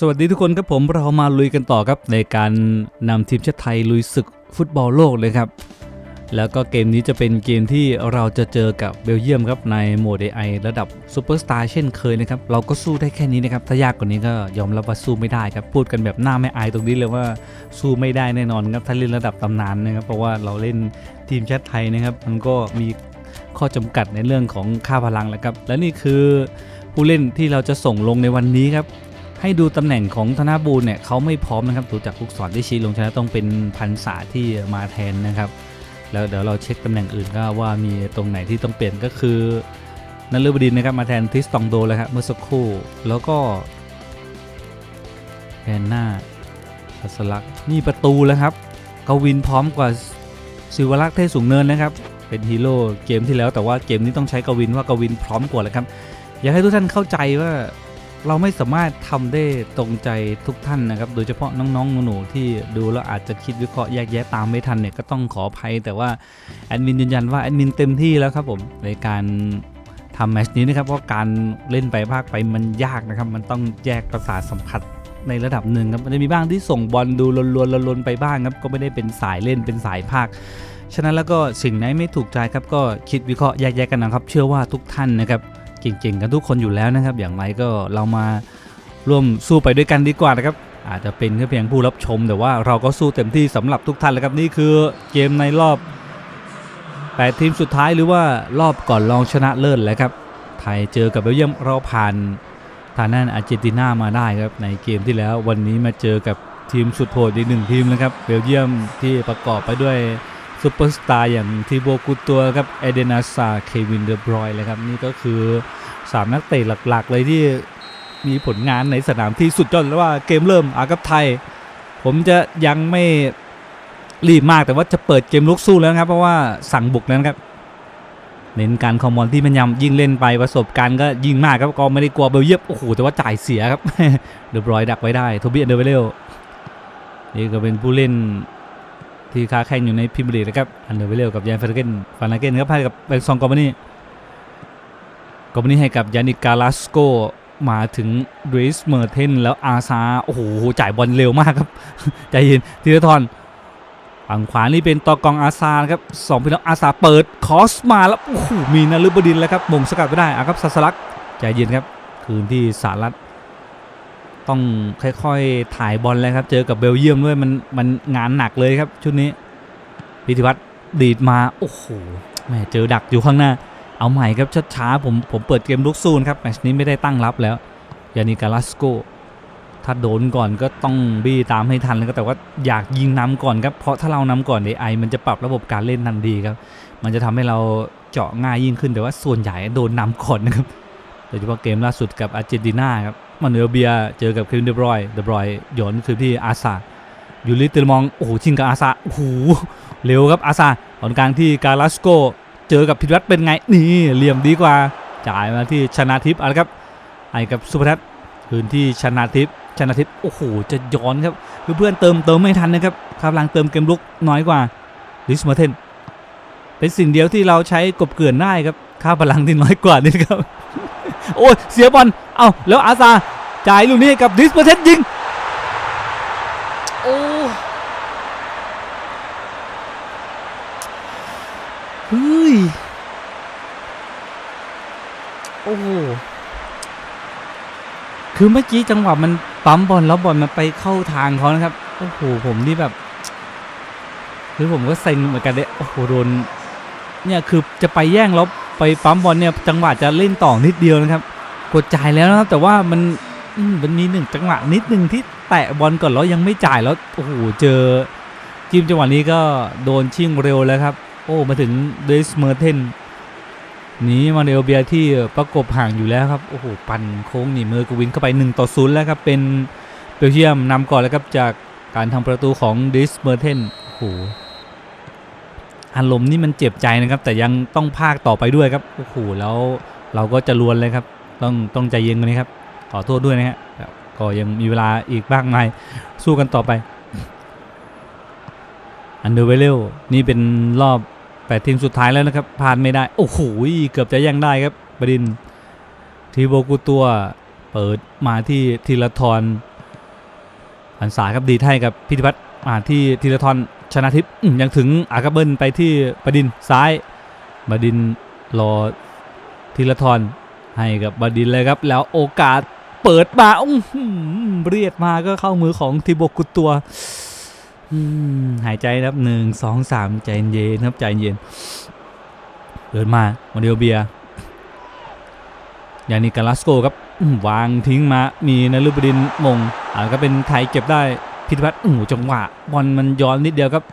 สวัสดีทุกคนครับผมเรามาลุยกันต่อครับ ในการนำทีมชาติไทยลุยศึกฟุตบอลโลกเลยครับ แล้วก็เกมนี้จะเป็นเกมที่เราจะเจอกับเบลเยียมครับในโหมด AI ระดับซูเปอร์สตาร์เช่นเคยนะครับ เราก็สู้ได้แค่นี้นะครับ ถ้ายากกว่านี้ก็ยอมรับว่าสู้ไม่ได้ครับ พูดกันแบบหน้าไม่อายตรงนี้เลยว่าสู้ไม่ได้แน่นอนครับถ้าเล่นระดับตำนานนะครับเพราะว่าเราเล่นทีมชาติไทยนะครับ มันก็มีข้อจำกัดในเรื่องของค่าพลังแหละครับ และนี่คือผู้เล่นที่เราจะส่งลงในวันนี้ครับ ให้ดูตำแหน่งของธนบูร์เนี่ยเขาไม่พร้อมนะครับดูจากลูกศรที่ชี้ลงชนะต้องเป็นพันษาที่มาแทนนะครับ แล้วเดี๋ยวเราเช็คตำแหน่งอื่นก็ว่ามีตรงไหนที่ต้องเปลี่ยนก็คือนันเลบดินนะครับมาแทนทิสตองโดเลยครับเมื่อสักครู่แล้วก็แทนหน้าพัสลักนี่ประตูแล้วครับกวินพร้อมกว่าศิวรักษ์เทศสูงเนินนะครับเป็นฮีโร่เกมที่แล้วแต่ว่าเกมนี้ต้องใช้กวินว่ากวินพร้อมกว่าแล้วครับอยากให้ทุกท่านเข้าใจว่า เราไม่สามารถทำได้ตรงใจทุกท่านนะครับ โดยเฉพาะน้องๆหนูๆที่ดูแล้วอาจจะคิดวิเคราะห์แยกแยะตามไม่ทันเนี่ยก็ต้องขออภัย แต่ว่าแอดมินยืนยันว่าแอดมินเต็มที่แล้วครับผมในการทำแมชนี้นะครับเพราะการเล่นไปภาคไปมันยากนะครับ มันต้องแยกประสาทสัมผัสในระดับหนึ่งครับมันจะมีบ้างที่ส่งบอลดูลวนๆลนๆไปบ้างครับก็ไม่ได้เป็นสายเล่นเป็นสายภาคฉะนั้นแล้วก็สิ่งไหนไม่ถูกใจครับก็คิดวิเคราะห์แยกแยะกันนะครับ เชื่อว่าทุกท่านนะครับ เก่งๆ กันทุกคนอยู่แล้วนะครับ อย่างไรก็เรามาร่วมสู้ไปด้วยกันดีกว่านะครับ อาจจะเป็นแค่เพียงผู้รับชม แต่ว่าเราก็สู้เต็มที่สำหรับทุกท่านเลยครับนี่คือเกมในรอบ 8 ทีมสุดท้ายหรือว่ารอบก่อนรองชนะเลิศแหละครับ ไทยเจอกับเบลเยียมเราผ่านทางด้านอาร์เจนตินามาได้ครับในเกมที่แล้ววันนี้มาเจอกับทีมสุดโหดอีกหนึ่งทีมนะครับเบลเยียมที่ประกอบไปด้วย ซูเปอร์สตาร์อย่างทีโบกุตัวครับเอเดนาซาเควินเดอร์บรอยเลยครับ นี่ก็คือ 3 นักเตะหลักๆ เลยที่มีผลงานในสนามที่สุดยอดแล้วว่าเกมเริ่มอากับไทย ผมจะยังไม่รีบมากแต่ว่าจะเปิดเกมลุกสู้แล้วนะครับ เพราะว่าสั่งบุกแล้นครับ เน้นการคอมมอนที่มันยำยิ่งเล่นไปประสบการณ์ก็ยิ่งมากครับก็ไม่ได้กลัวเบลเยียมโอ้โหแต่ว่าจ่ายเสียครับเดอร์บรอยดักไว้ได้โทบี้เดอร์เวลนี่ก็เป็นผู้เล่น ที่ค้าแข่งอยู่ในพรีเมียร์ลีนะครับอันเดอร์เวลกับยานเฟรเกนฟานาเกนครับให้กับเบงซองกอมบานี่กอมบานี่ให้กับยานิกกาลาสโกมาถึงดริสเมอร์เทนแล้วอาซาโอ้โหจ่ายบอลเร็วมากครับใจเย็นทีละทอนฝั่งขวานี่เป็นตอกองอาซาครับสองพี่น้องอาซาเปิดคอสมาแล้วโอ้โหมีนาลุบดินแล้วครับมงสกัดไม่ได้อาครับสัสลักใจเย็นครับ คืนที่สารัต ต้องค่อยๆถ่ายบอลเลยครับ เจอกับเบลเยียมด้วยมันมันงานหนักเลยครับ ชุดนี้พิธิวัตรดีดมาโอ้โหแหมเจอดักอยู่ข้างหน้า เอาใหม่ครับช้าๆผมผมเปิดเกมลุกซูนครับแมชนี้ไม่ได้ตั้งรับแล้วยานิกาลัสโกถ้าโดนก่อนก็ต้องบี้ตามให้ทันแล้วก็แต่ว่าอยากยิงนำก่อนครับเพราะถ้าเรานำก่อน AI มันจะปรับระบบการเล่นทันทีครับ มันจะทำให้เราเจาะง่ายยิ่งขึ้นแต่ว่าส่วนใหญ่โดนนำก่อนนะครับโดยเฉพาะเกมล่าสุดกับอาร์เจนตินาครับ มาเนลเบียเจอกับควินเดบรอยเดบรอยโยนคือที่อาซายูริเตลมองโอ้โหชิงกับอาซาโอ้โหเร็วครับอาซาตอนกลางที่กาลาสโกเจอกับพิทวัตเป็นไงนี่เหลี่ยมดีกว่าจ่ายมาที่ชนาทิพย์อะไรครับให้กับสุภทัศน์คืนที่ชนาทิพย์ชนาทิพย์โอ้โหจะย้อนครับคือเพื่อนเติมเติมไม่ทันนะครับคาบลังเติมเกมลุกน้อยกว่าลิสมาเทนเป็นสิ่งเดียวที่เราใช้กบเกลื่อนได้ครับค่าพลังที่น้อยกว่านี่ครับ โอ้ยเสียบอลเอ้าแล้วอาซาจ่ายลูกนี้ให้กับดิสเปอร์เทนยิงโอ้เฮ้ยโอ้โหคือเมื่อกี้จังหวะมันปั๊มบอลแล้วบอลมันไปเข้าทางเขานะครับโอ้โหผมนี่แบบคือผมก็เซ็งเหมือนกันเลยโอ้โหโดนเนี่ยคือจะไปแย่งแล้ว ไปปั๊มบอลเนี่ยจังหวะจะเล่นต่อนิดเดียวนะครับ กดจ่ายแล้วนะครับแต่ว่ามันมันมีหนึ่งจังหวะนิดหนึ่งที่แตะบอลก่อนแล้วยังไม่จ่ายแล้วโอ้โหเจอจิมจังหวะนี้ก็โดนชิ่งเร็วแล้วครับ โอ้มาถึงเดสเมอร์เทนนี้มาเรลเบียที่ประกบห่างอยู่แล้วครับโอ้โหปั่นโค้งหนีมือกวินเข้าไป1ต่อ0แล้วครับเป็นเบลเยียมนำก่อนแล้วครับจากการทำประตูของเดสเมอร์เทนโอ้โห อารมณ์นี่มันเจ็บใจนะครับ แต่ยังต้องภาคต่อไปด้วยครับโอ้โหแล้วเราก็จะลวนเลยครับ ต้องต้องใจเย็นกันนี้ครับ ขอโทษด้วยนะฮะก็ยังมีเวลาอีกบ้างไงสู้กันต่อไปอันเดอร์เวลนี่เป็นรอบแปดทีมสุดท้ายแล้วนะครับผ่านไม่ได้ โอ้โหเกือบจะยังได้ครับบดินทีโบกุตัวเปิดมาที่ทีละทอนอันสาครับดีดให้กับพิธิพัฒน์มาที่ธีรทร ชนะทิพย์ยังถึงอากาเบิลไปที่บดินซ้ายบดินรอธีรทรให้กับบดินเลยครับ แล้วโอกาสเปิดมาอื้อหือเรียดมาก็เข้ามือของทิโบกุตัวหายใจนะครับหนึ่งสองสามใจเย็นครับใจเย็นเดินมาโมเดลเบียยานิกาลาสโกครับวางทิ้งมามีนฤบดินมงอ่าก็เป็นไทยเก็บได้ พิทพัฒน์อู้หูจังหวะบอลมันย้อนนิดเดียวครับ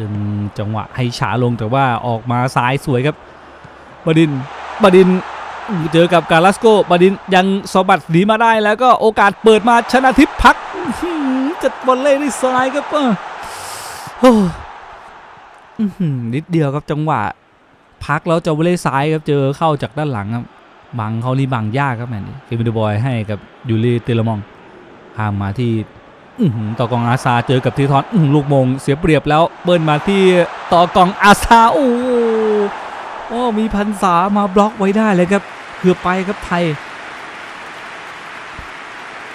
ดึงจังหวะให้ช้าลงแต่ว่าออกมาซ้ายสวยครับบดินบดินเจอกับกาลาสโกบดินยังสะบัดหนีมาได้แล้วก็โอกาสเปิดมาชนะทิพย์พักจัดบอลเล่ด้วยซ้ายครับโอ้อื้อหือนิดเดียวครับจังหวะ พักแล้วจะวอลเล่ซ้ายครับเจอเข้าจากด้านหลังครับบังเขานี่บังยากครับแมนนี่เควินเดบอยให้กับยูริเตลมองข้ามมาที่ ต่อกองอาซาเจอกับทีทอนอลูกมงเสียเปรียบแล้วเบิ้ลมาที่ต่อกองอาซาโอ้โอ้มีพันษามาบล็อกไว้ได้เลยครับเกือบไปครับไทย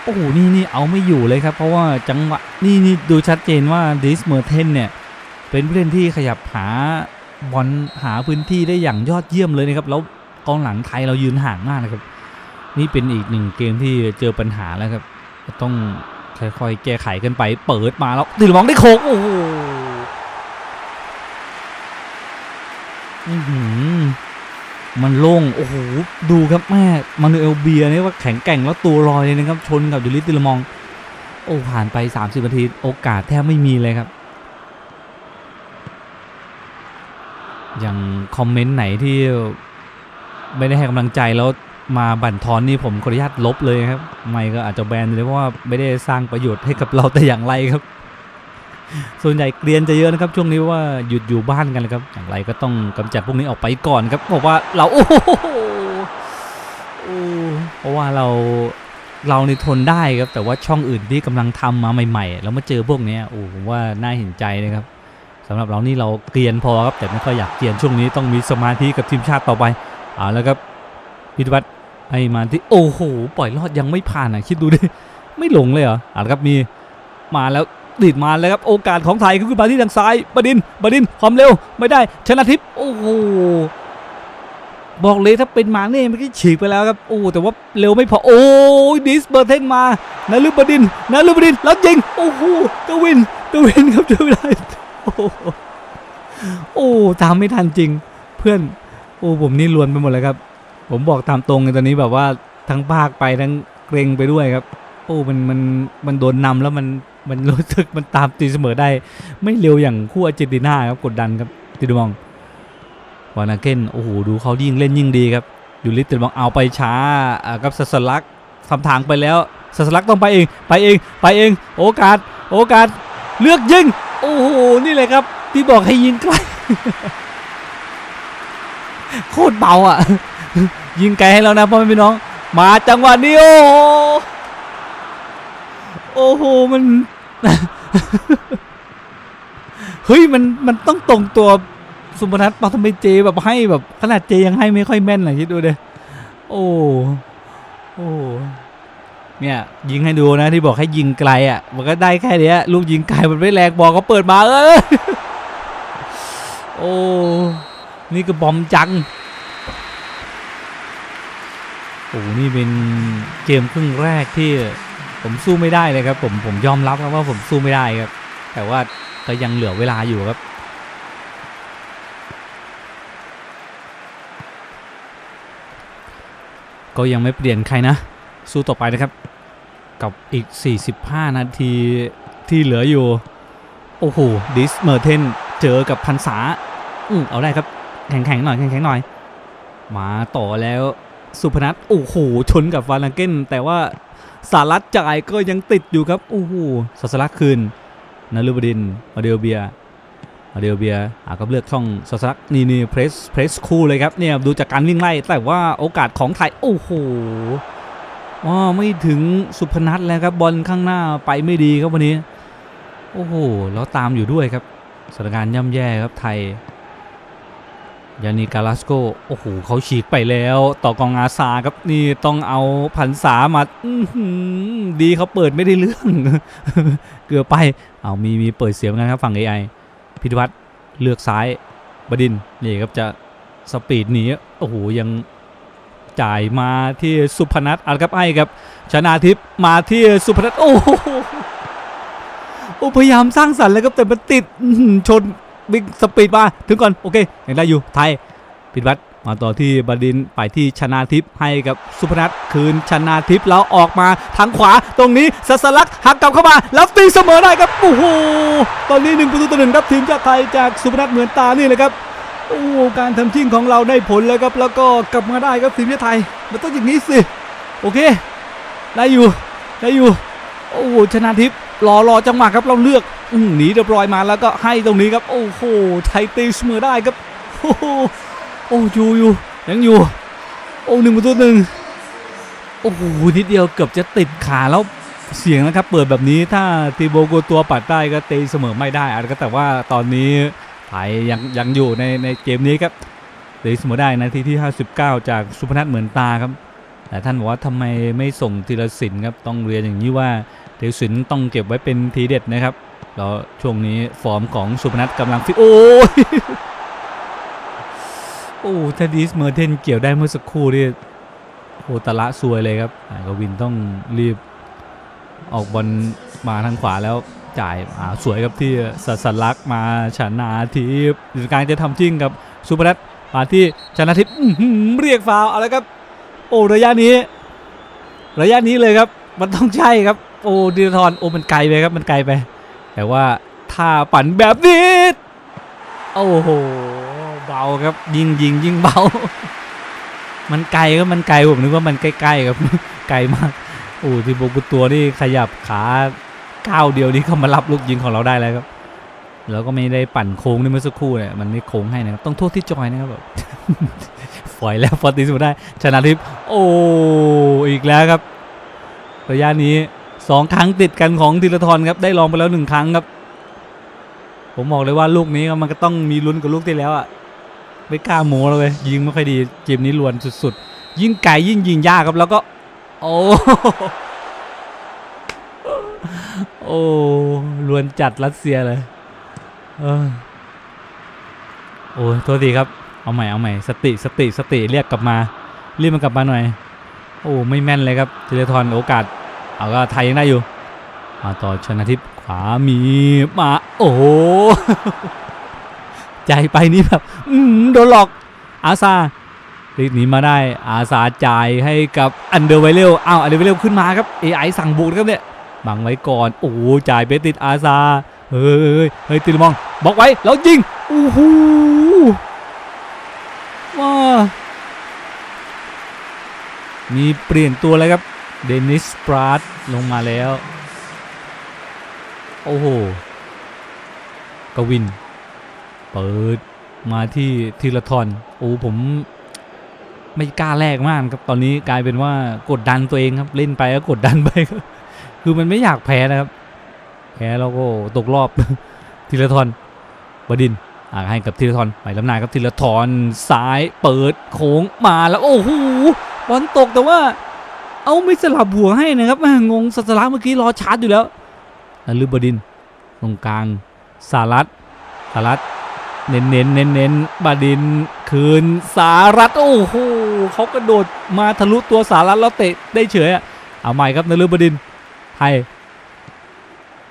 โอ้โหนี่นี่เอาไม่อยู่เลยครับ เพราะว่าจังหวะนี่นี่ดูชัดเจนว่าดิสเมอร์เทนเนี่ยเป็นผู้เล่นที่ขยับหาบอลหาพื้นที่ได้อย่างยอดเยี่ยมเลยนะครับ แล้วกองหลังไทยเรายืนห่างมากนะครับ นี่เป็นอีกหนึ่งเกมที่เจอปัญหาแล้วครับ ต้อง ค่อยๆแก้ไขกันไป เปิดมาแล้วติดมองได้โคกโอ้โหมันโล่งโอ้โหดูครับแม่มานูเอลเบียนี่ว่าแข็งแกร่งแล้วตัวลอยเลยนะครับ ชนกับยูริติลมอง โอ้ผ่านไป 30นาทีโอกาสแทบไม่มีเลยครับอย่างคอมเมนต์ไหนที่ไม่ได้ให้กำลังใจแล้ว มาบั่นทอนนี่ผมขออนุญาตลบเลยครับ ไม่ก็อาจจะแบนเลยเพราะว่าไม่ได้สร้างประโยชน์ให้กับเราแต่อย่างไรครับ ส่วนใหญ่เกรียนจะเยอะนะครับ ช่วงนี้ว่าหยุดอยู่บ้านกันเลยครับ อย่างไรก็ต้องกำจัดพวกนี้ออกไปก่อนครับบอกว่าเราโอ้โหเพราะว่าเราเราในทนได้ครับ แต่ว่าช่องอื่นที่กำลังทำมาใหม่ๆแล้วมาเจอพวกนี้โอ้ผมว่าน่าเห็นใจนะครับสำหรับเรานี่เราเกรียนพอครับแต่ไม่ค่อยอยากเกรียนช่วงนี้ต้องมีสมาธิกับทีมชาติต่อไปเอาแล้วครับพิทวัตร ให้มาที่โอ้โหปล่อยรอดยังไม่ผ่านอะคิดดูดิไม่หลงเลยเหรออ่าครับมีมาแล้วดีดมาแล้วครับโอกาสของไทยก็คือมาที่ทางซ้ายบดินบดินความเร็วไม่ได้ชนะทิพย์โอ้โหบอกเลยถ้าเป็นมาเน่เมื่อกี้ฉีกไปแล้วครับโอ้แต่ว่าเร็วไม่พอโอ้ยดิสเบอร์เทนมานาลุบดินนาลุบดินแล้วยิงโอ้โหกวินกวินครับช่วยไม่ได้โอ้โหโอ้ตามไม่ทันจริง เพื่อนโอ้ผมนี่ลวนไปหมดเลยครับ ผมบอกตามตรงเลยตอนนี้แบบว่าทั้งภาคไปทั้งเกรงไปด้วยครับ โอ้มันมันมันโดนนำแล้วมันมันรู้สึกมันตามตีเสมอได้ ไม่เร็วอย่างคู่อาร์เจนตินาครับกดดันครับติดมองวานาเกนโอ้โหดูเขายิ่งเล่นยิ่งดีครับยูริติดมองเอาไปช้าอ่ากับสัสลักทำทางไปแล้วสัสลักต้องไปเองไปเองไปเอง โอกาส โอกาส เลือกยิงโอ้โหนี่เลยครับ ที่บอกให้ยิงไกลโคตรเบาอะ ยิงไกลให้แล้วนะพ่อแม่พี่น้อง มาจังหวะนี้โอ้โหโอ้โหมันเฮ้ยมันมันต้องตรงตัวสุพนัทปาทำไมเจแบบให้แบบขนาดเจยังให้ไม่ค่อยแม่นเลยคิดดูเด้โอ้โอ้เนี่ยยิงให้ดูนะที่บอกให้ยิงไกลอะ มันก็ได้แค่เนี้ยลูกยิงไกลมันไม่แรงบอกก็เปิดมาเออโอ้นี่ก็บอมจัง โอ้นี่เป็นเกมครึ่งแรกที่ผมสู้ไม่ได้เลยครับ ผมผมยอมรับครับว่าผมสู้ไม่ได้ครับ แต่ว่าก็ยังเหลือเวลาอยู่ครับก็ยังไม่เปลี่ยนใครนะ สู้ต่อไปนะครับ กับอีก 45 นาทีที่เหลืออยู่ โอ้โหดิสเมอร์เทนเจอกับพันษาอือเอาได้ครับ แข็งๆหน่อยแข็งๆหน่อย มาต่อแล้ว สุพนัทโอ้โหชนกับวาลังเกนแต่ว่าสารัตจ่ายก็ยังติดอยู่ครับโอ้โหสัสลักคืนนารุบดินทร์มาเดลเบียมาเดลเบียอาก็เลือกช่องสัสลักนี่นี่เพรสเพรสคูลเลยครับเนี่ยดูจากการวิ่งไล่แต่ว่าโอกาสของไทยโอ้โหว้าไม่ถึงสุพนัทแล้วครับบอลข้างหน้าไปไม่ดีครับวันนี้ โอ้โหแล้วตามอยู่ด้วยครับสถานการณ์ย่ำแย่ครับไทย ยานีกาลาสโกโอ้โหเขาฉีกไปแล้ว ต่อกองอาซาครับนี่ต้องเอาพันษามาอื้อหือดีเขาเปิดไม่ได้เรื่อง เกือบไป เอามีมีเปิดเสียงกันครับฝั่ง AI พิทวัฒเลือกซ้ายบดินนี่ครับจะสปีดหนีโอ้โหยังจ่ายมาที่สุพนัทอัลครับไอ้ครับชนาทิพย์มาที่สุพนัทโอ้โหพยายามสร้างสรรค์แล้วครับแต่มันติดชน บิ๊กสปีดมาถึงก่อนโอเคยังได้อยู่ไทยพิทวัฒน์มาต่อที่บดินไปที่ชนาทิพย์ให้กับสุพนัทคืนชนาทิพย์แล้วออกมาทางขวาตรงนี้สัสลักหักกลับเข้ามาแล้วตีเสมอได้ครับโอ้โหตอนนี้หนึ่งประตูต่อหนึ่งครับทีมชาติไทยจากสุพนัทเหมือนตานี่เลยครับโอ้การทำชิ่งของเราได้ผลแล้วครับแล้วก็กลับมาได้ครับทีมชาติไทยมันต้องอย่างนี้สิโอเค ได้อยู่ได้อยู่โอ้โหชนะทิพย์ รอรอจังหวะครับเราเลือกหนีเรียบร้อยมาแล้วก็ให้ตรงนี้ครับโอ้โหไทยตีเสมอได้ครับโอ้โหโอ้อยู่อยู่ยังอยู่ โอ้หนึ่งประตูหนึ่งโอ้โหนิดเดียวเกือบจะติดขาแล้วเสียงนะครับ เปิดแบบนี้ถ้าตีโบโกตัวปัดได้ก็ตีเสมอไม่ได้อะก็แต่ว่าตอนนี้ไทยยังยังอยู่ในในเกมนี้ครับตีเสมอได้นาทีที่ 59 จากสุพนัทเหมือนตาครับแต่ท่านบอกว่าทำไมไม่ส่งธีรศิลป์ครับต้องเรียนอย่างนี้ว่า ธีรศิลป์ต้องเก็บไว้เป็นทีเด็ดนะครับ แล้วช่วงนี้ฟอร์มของสุพนัทกำลังฟิตโอ้ยโอ้ถ้าดิสเมอร์เทนเกี่ยวได้เมื่อสักครู่นี่โอตะละซวยเลยครับอ่ากวินต้องรีบออกบอลมาทางขวาแล้วจ่ายอ่าสวยครับที่สัสลักมาชนาทิพย์การจะทำจริงกับสุพนัทมาที่ชนาทิพย์เรียกฟาวเอาละครับ โอ้ระยะนี้ ระยะนี้เลยครับ มันต้องใช่ครับ โอ้ดีทอนโอ้มันไกลไปครับมันไกลไป แต่ว่าถ้าปั่นแบบนี้โอ้โหเบาครับยิงยิงยิงเบา มันไกลครับมันไกลผมนึกว่ามันใกล้ๆครับไกลมากโอ้ทีโบกุตัวนี่ขยับขาก้าวเดียวนี่เข้ามารับลูกยิงของเราได้แล้วครับแล้วก็ไม่ได้ปั่นโค้งในเมื่อสักครู่เนี่ยมันไม่โค้งให้นะครับต้องโทษที่จอยนะครับแบบฝอยแล้วฟอร์ติสได้ชนะทิพย์โอ้อีกแล้วครับระยะนี้ สองครั้งติดกันของธีรทรครับได้ลองไปแล้วหนึ่งครั้งครับ ผมบอกเลยว่าลูกนี้มันก็ต้องมีลุ้นกับลูกที่แล้วอะไม่กล้าโม้เลยยิงไม่ค่อยดีเกมนี้ลวนสุดๆ ยิ่งไกลยิ่งยิงยากครับแล้วก็ โอ้โอ้ลวนจัดรัสเซียเลยเออโอ้โทษทีครับ เอาใหม่เอาใหม่สติสติสติเรียกกลับมา เรียกมันกลับมาหน่อย โอ้ไม่แม่นเลยครับธีรทรโอกาส เอาก็ไทยยังได้อยู่มาต่อชนะทิพย์ขวามีมาโอ้โหใจไปนี่แบบอื้อหือโดนหลอกอาซารีบหนีมาได้อาซาจ่ายให้กับอันเดอร์ไวเรลอ้าวอันเดอร์ไวเรลขึ้นมาครับ AI สั่งบุกนะครับเนี่ยบังไว้ก่อนโอ้จ่ายไปติดอาซาเฮ้ยเฮ้ยติดมองบอกไว้แล้วยิงโอ้โหว้ามีเปลี่ยนตัวแล้วครับ เดนิสปราดลงมาแล้ว โอ้โห กวิน เปิดมาที่ทีละทอนโอ้ผมไม่กล้าแลกมากครับ ตอนนี้กลายเป็นว่ากดดันตัวเองครับ เล่นไปก็กดดันไปคือมันไม่อยากแพ้นะครับ แพ้แล้วก็ตกรอบทีละทอนบดินอ่าให้กับธีรทรไปล้ำหนาครับธีรทรซ้ายเปิดโค้งมาแล้ว โอ้โหบอลตกแต่ว่า เอาไม่สลับหัวให้นะครับแม่งงสัสลักเมื่อกี้รอชาร์จอยู่แล้วแล้วลืบบดินตรงกลางสารัตสารัตเน้นเน้นเน้นเน้นบดินคืนสารัตโอ้โหเขากระโดดมาทะลุตัวสารัตแล้วเตะได้เฉยอะเอาใหม่ครับนลืบบดินทร์ให้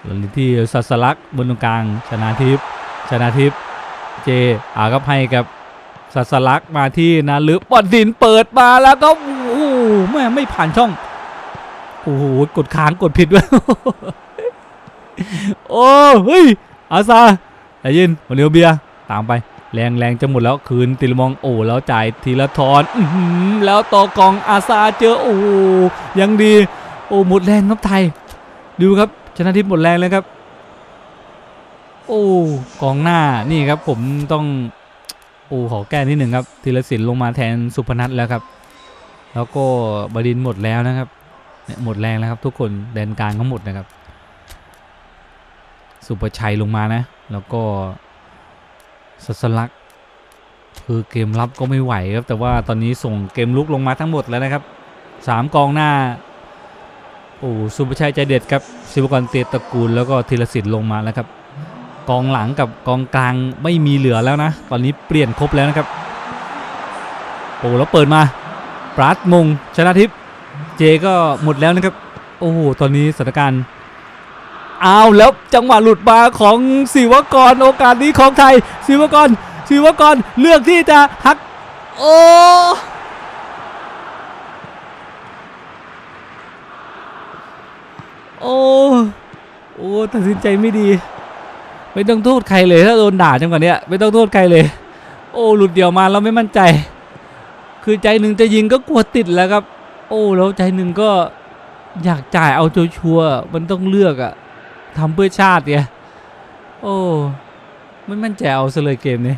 แล้วที่สัสลักบนตรงกลางชนะทิพย์ชนะทิพย์เจอาครับให้กับสัสลักมาที่นาลึบอดดินเปิดมาแล้วก็โอ้โห แม่ไม่ผ่านช่อง โอ้โห กดค้างกดผิดด้วย โอ้เฮ้ย อาซาใจเย็นวันนี้เบียตามไป แรงแรงจะหมดแล้วคืนติลมองโอ้แล้วจ่ายทีละทอนอแล้วต่อกองอาซาเจอโอ้ยังดี โอ้หมดแรงครับไทย ดูครับชนะทิพย์หมดแรงเลยครับ โอ้กองหน้านี่ครับผมต้องโอ้ขอแก้นิดหนึ่งครับธีรศิลป์ลงมาแทนสุพนัทแล้วครับ แล้วก็บดินหมดแล้วนะครับเนี่ยหมดแรงแล้วครับทุกคนแดนกลางเขาหมดนะครับ สุประชัยลงมานะ แล้วก็สัสลักษ์คือเกมรับก็ไม่ไหวครับ แต่ว่าตอนนี้ส่งเกมลุกลงมาทั้งหมดแล้วนะครับสามกองหน้าโอ้สุภชัยใจเด็ดครับศิวกรเตียตระกูลแล้วก็ธีรศิลป์ลงมาแล้วครับ กองหลังกับกองกลางไม่มีเหลือแล้วนะ ตอนนี้เปลี่ยนครบแล้วนะครับโอ้แล้วเปิดมา ปราดมงชนะทิพย์เจก็หมดแล้วนะครับ โอ้โหตอนนี้สถานการณ์เอาวแล้วจังหวะหลุดมาของศิวกรโอกาสนี้ของไทยศิวกรศิวกรเลือกที่จะหักโอ้โอ้โอ้ตัดสินใจไม่ดี ไม่ต้องโทษใครเลยถ้าโดนด่าจังกว่าเนี้ยไม่ต้องโทษใครเลย โอ้หลุดเดี่ยวมาเราไม่มั่นใจ คือใจหนึ่งจะยิงก็กลัวติดแล้วครับ โอ้แล้วใจหนึ่งก็อยากจ่ายเอาชัวร์มันต้องเลือกอะทำเพื่อชาติไงโอ้ไม่มั่นใจเอาซะเลยเกมนี้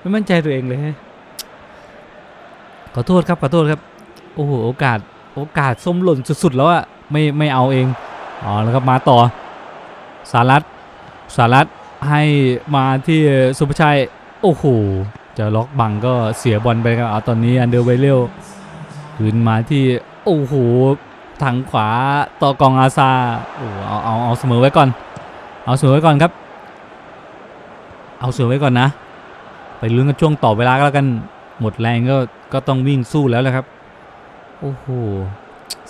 ไม่มั่นใจตัวเองเลยขอโทษครับขอโทษครับ โอ้โหโอกาสโอกาสส้มหล่นสุดๆแล้วอะไม่ไม่เอาเองอ๋อแล้วครับมาต่อสารัตสารัตให้มาที่สุภชัย โอ้โห จะล็อกบังก็เสียบอลไปครับเอาตอนนี้อันเดอร์ไวเรลคืนมาที่ โอ้โหทางขวาต่อกองอาซาโอ้เอาเอาเอาเสมอไว้ก่อน เอาเสมอไว้ก่อนครับ เอาเสมอไว้ก่อนนะ ไปลุ้นกันช่วงต่อเวลาก็แล้วกันหมดแรงก็ก็ต้องวิ่งสู้แล้วแหละครับ โอ้โห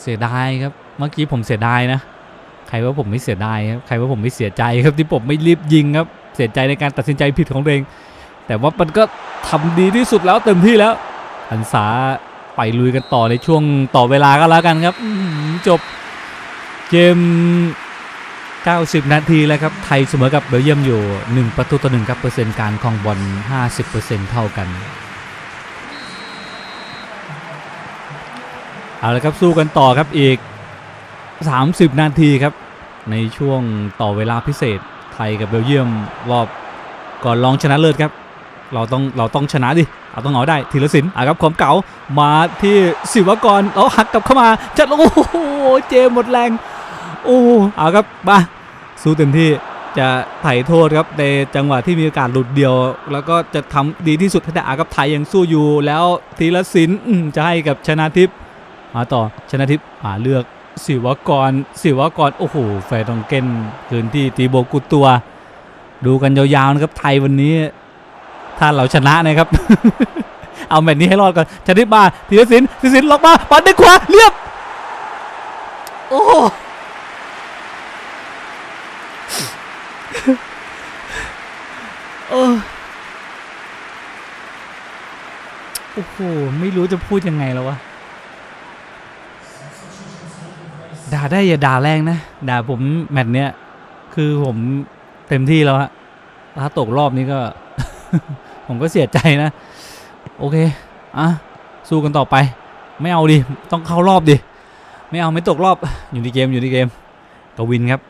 เสียดายครับ เมื่อกี้ผมเสียดายนะ ใครว่าผมไม่เสียดายครับ ใครว่าผมไม่เสียใจครับที่ผมไม่รีบยิงครับ เสียใจในการตัดสินใจผิดของตัวเอง แต่ว่ามันก็ทำดีที่สุดแล้วเต็มที่แล้วอันสาไปลุยกันต่อในช่วงต่อเวลาก็แล้วกันครับจบเกม 90 นาทีแล้วครับ ไทยเสมอกับเบลเยียมอยู่ 1 ประตูต่อ1ครับเปอร์เซ็นต์การครองบอล 50%เท่ากัน เอาละครับสู้กันต่อครับอีก 30 นาทีครับ ในช่วงต่อเวลาพิเศษไทยกับเบลเยียมรอบก่อนรองชนะเลิศครับ เราต้องเราต้องชนะดิเราต้องเอาได้ทีละสินอะครับความเก่ามาที่ศิวกรแล้วหักกลับเข้ามาจัดโอ้โหเจมหมดแรง โอ้เอาครับมาสู้เต็มที่จะไถ่โทษครับในจังหวะที่มีโอกาสหลุดเดียว แล้วก็จะทำดีที่สุดให้ได้อากับไทยยังสู้อยู่ แล้วทีละสินอืมจะให้กับชนะทิพย์มาต่อชนะทิพย์อ่าเลือกศิวกรศิวกรโอ้โหแฟร์ตองเก้นคืนที่ตีโบกุตัว ดูกันยาวๆนะครับไทยวันนี้ ถ้าเราชนะนะครับ เอาแมตช์นี้ให้รอดก่อนชนิดมาธีรศิลป์ธีรศิลป์ล็อกมาปัดด้วยขวาเรียบ โอ้โหเออโอ้โห ไม่รู้จะพูดยังไงแล้ววะ ด่าได้อย่าด่าแรงนะ ด่าผมแมตช์เนี้ย คือผมเต็มที่แล้วฮะถ้าตกรอบนี้ก็ ผมก็เสียใจนะ โอเค อะ สู้กันต่อไป ไม่เอาดิ ต้องเข้ารอบดิ ไม่เอาไม่ตกรอบ อยู่ในเกมอยู่ในเกม กวินครับ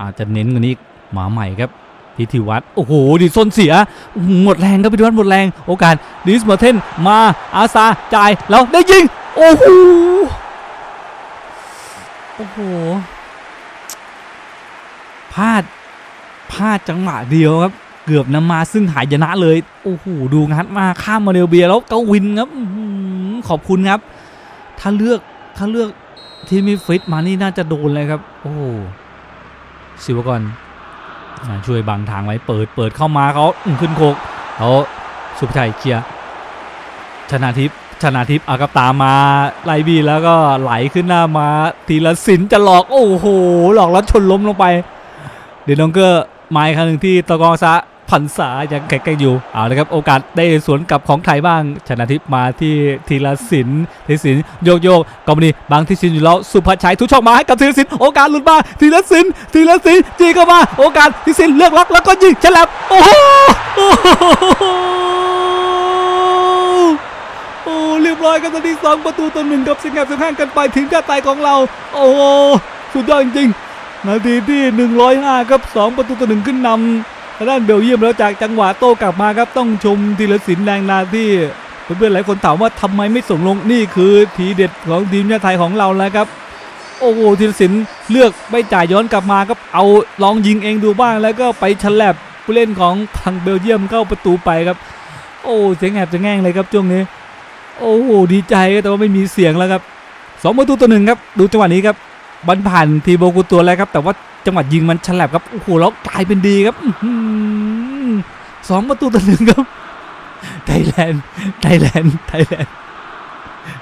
อาจจะเน้นกว่านี้หมาใหม่ครับพิธีวัตรโอ้โห ดิส้นเสีย หมดแรงครับพิธีวัตรหมดแรง โอกาส ดิสเมอร์เทน มา อาซา จ่าย แล้วได้ยิง โอ้โห โอ้โห พลาด พลาดจังหวะเดียวครับ เกือบนำมาซึ่งหายนะเลย โอ้โหดูงัดมาข้ามมาเรลเบียแล้วก็วินครับขอบคุณครับ ถ้าเลือกถ้าเลือกที่มีฟิตมานี่น่าจะโดนเลยครับ โอ้โหศิวกรอ่าช่วยบังทางไว้เปิดเปิดเข้ามาเขาขึ้นโคกเขาสุภชัยเคลียร์ชนาทิพย์ชนาทิพย์เอากับตามมาไล่บีแล้วก็ไหลขึ้นหน้ามาทีละสินจะหลอกโอ้โหหลอกแล้วชนล้มลงไป เดี๋ยวน้องเกอร์มาอีกครั้งหนึ่งที่ตะกองซะ พันษายังแข็งๆอยู่เอาละครับโอกาสได้สวนกลับของไทยบ้าง ชนะทิพย์มาที่ทีละสินทีละสินโยกโยกกอบนีบางทีสินอยู่แล้วสุภาชัยทุกช่องมาให้กับทีละสินโอกาสหลุดมาทีละสินทีละสินจีเข้ามาโอกาสทีละสินเลือกล็อกแล้วก็ยิงฉลับโอ้โหโอ้โหโอ้เรียบร้อยกันตอนที่สองประตูต่อหนึ่งกับสิงห์แอบสิบห้ากันไปทีมชาติไทยของเรา โอ้โหสุดยอดจริงนาทีที่ 105 ครับ 2 ประตูต่อหนึ่งขึ้นนำ ทางด้านเบลเยียมแล้วจากจังหวะโต้กลับมาครับต้องชมธีรศิลป์แรงนาที่เพื่อนๆหลายคนถามว่าทำไมไม่ส่งลงนี่คือทีเด็ดของทีมชาติไทยของเราแล้วครับ โอ้โหธีรศิลป์เลือกไม่จ่ายย้อนกลับมาครับเอาลองยิงเองดูบ้างแล้วก็ไปฉลับผู้เล่นของทางเบลเยียมเข้าประตูไปครับ โอ้เสียงแอบจะแง่งเลยครับช่วงนี้ โอ้โหดีใจแต่ว่าไม่มีเสียงแล้วครับสองประตูต่อหนึ่งครับ ดูจังหวะนี้ครับ บอลผ่านทีโบกุตัวแล้วครับ แต่ว่าจังหวะยิงมันฉลับครับโอ้โหแล้วกลายเป็นดีครับสองประตูต่อหนึ่งครับไทยแลนด์ไทยแลนด์ไทยแลนด์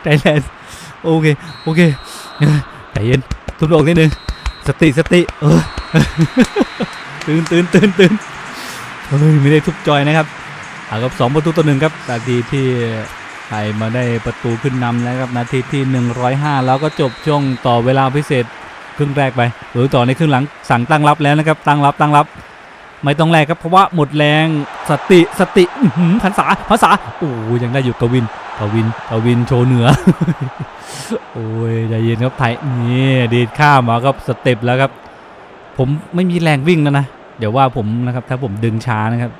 ไทยแลนด์โอเคโอเคใจเย็นทุบอกนิดนึงสติสติเออตื่นตื่นตื่นตื่นเฮ้ยไม่ได้ทุบจอยนะครับเอาครับสองประตูต่อหนึ่งครับนาทีที่ ไทยมาได้ประตูขึ้นนำแล้วครับนาทีที่ 105 แล้วก็จบช่วงต่อเวลาพิเศษครึ่งแรกไปหรือต่อในครึ่งหลังสั่งตั้งรับแล้วนะครับตั้งรับตั้งรับ ไม่ต้องแลกครับเพราะว่าหมดแรงสติสติขันษาภาษาโอ้ยยังได้อยู่กวินกวินกวินโชว์เหนือ โอ้ยใจเย็นครับไทยนี่ดีดข้ามมาครับสเต็ปแล้วครับ ผมไม่มีแรงวิ่งแล้วนะ เดี๋ยวว่าผมนะครับถ้าผมดึงช้านะครับ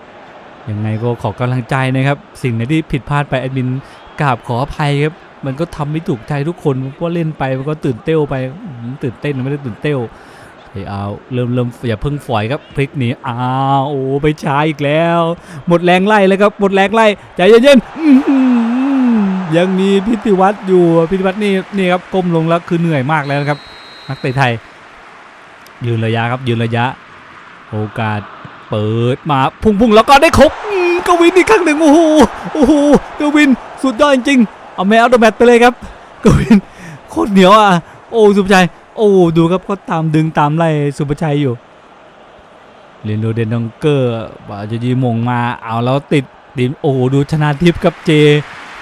ยังไงก็ขอกำลังใจนะครับ สิ่งไหนที่ผิดพลาดไปแอดมินกราบขออภัยครับ มันก็ทำไม่ถูกใจทุกคนเพราะเล่นไปมันก็ตื่นเต้นไปตื่นเต้นไม่ได้ตื่นเต้นเฮ้ยเอาเริ่มเริ่มอย่าเพิ่งฝอยครับพลิกหนีอ้าวโอ้ไปช้าอีกแล้ว หมดแรงไล่แล้วครับหมดแรงไล่ใจเย็นๆยังมีพิธีวัตรอยู่พิธีวัตรนี่นี่ครับก้มลงแล้วคือเหนื่อยมากแล้วครับ นักเตะไทย ยืนระยะครับยืนระยะ โอกาส เปิดมาพุ่งพุ่งแล้วก็ได้ครบกวินอีกครั้งหนึ่งโอ้โหโอ้โหกวินสุดยอดจริงๆเอาแมวเอาตัวแมตไปเลยครับกวินโคตรเหนียวอะโอ้สุภชัยโอ้ดูครับก็ตามดึงตามไล่สุภชัยอยู่เรนโดเดนดองเกอร์บาจะยีมงมาเอาแล้วติดดินโอ้ดูชนะทิพย์ครับเจ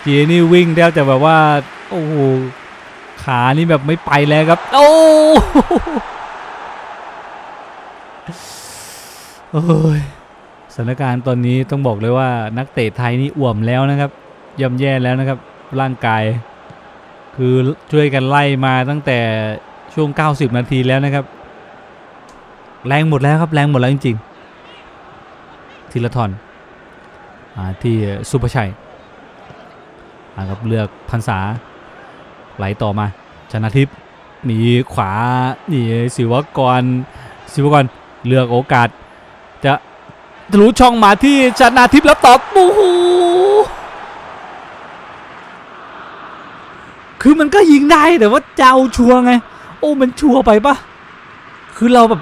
เจนี่วิ่งแทบจะแบบว่าโอ้ขานี่แบบไม่ไปแล้วครับ โอ้ โอ้ยสถานการณ์ตอนนี้ต้องบอกเลยว่านักเตะไทยนี่อ่วมแล้วนะครับย่ำแย่แล้วนะครับ ร่างกาย คือช่วยกันไล่มาตั้งแต่ช่วง 90 นาทีแล้วนะครับ แรงหมดแล้วครับแรงหมดแล้วจริงๆทีละทอนมาที่สุภชัยครับเลือกพันษาไหลต่อมาชนะทิพย์หนีขวาหนีศิวกรศิวกรเลือกโอกาส ทะลุช่องมาที่ชนะทิพย์แล้วตอบโอ้โหคือมันก็ยิงได้แต่ว่าเจ้าชัวไง โอ้มันชัวไปปะคือเราแบบ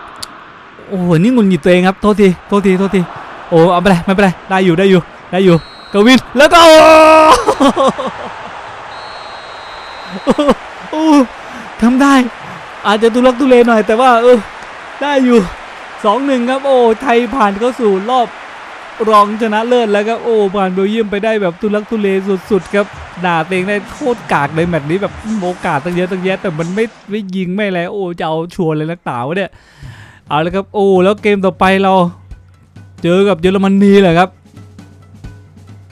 โอ้โหนี่งุนหงิดตัวเองครับโทษทีโทษทีโทษทีโอ้เอาไปเลยไม่เป็นไรได้อยู่ได้อยู่ได้อยู่กวินแล้วก็โอ้โอ้ทำได้ อาจจะตุลักตุเลหน่อยแต่ว่าเออได้อยู่ สองหนึ่งครับ โอ้ไทยผ่านเข้าสู่รอบรองชนะเลิศแล้วครับโอ้ผ่านเบลเยียมไปได้แบบตุลักตุเลสุดๆครับด่าเองได้โคตรกากเลยแมตช์นี้แบบโอกาสตั้งเยอะตั้งแยะแต่มันไม่ไม่ยิงไม่อะไรโอ้จะเอาชัวร์เลยนักต่าวเนี่ยเอาละครับโอ้แล้วเกมต่อไปเรา เจอกับเยอรมนีแหละครับ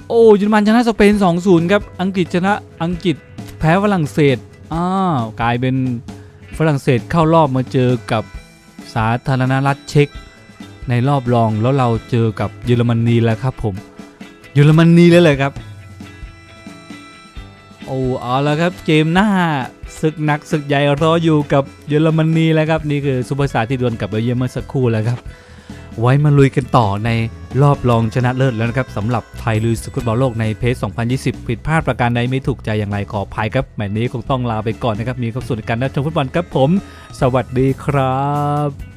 โอ้เยอรมันชนะสเปน 2-0 ครับ อังกฤษชนะอังกฤษแพ้ฝรั่งเศสอ้าวกลายเป็นฝรั่งเศสเข้ารอบมาเจอกับ สาธารณรัฐเช็กในรอบรองแล้วเราเจอกับเยอรมนีแล้วครับผม เยอรมนีเลยเลยครับ โอ้เอาแล้วครับเกมหน้าศึกหนักศึกใหญ่รออยู่กับเยอรมนีแล้วครับ นี่คือซุปเปอร์สตาร์ที่ดวลกับเบลเยียมเมื่อสักครู่แล้วครับ ไว้มาลุยกันต่อในรอบรองชนะเลิศแล้วนะครับสำหรับไทยลุยสกุตบอลโลกในเพจ2020 ผิดพลาดประการใดไม่ถูกใจอย่างไรขออภัยครับแมตช์นี้คงต้องลาไปก่อนนะครับ มีความสุขในการรับชมฟุตบอลครับผม สวัสดีครับ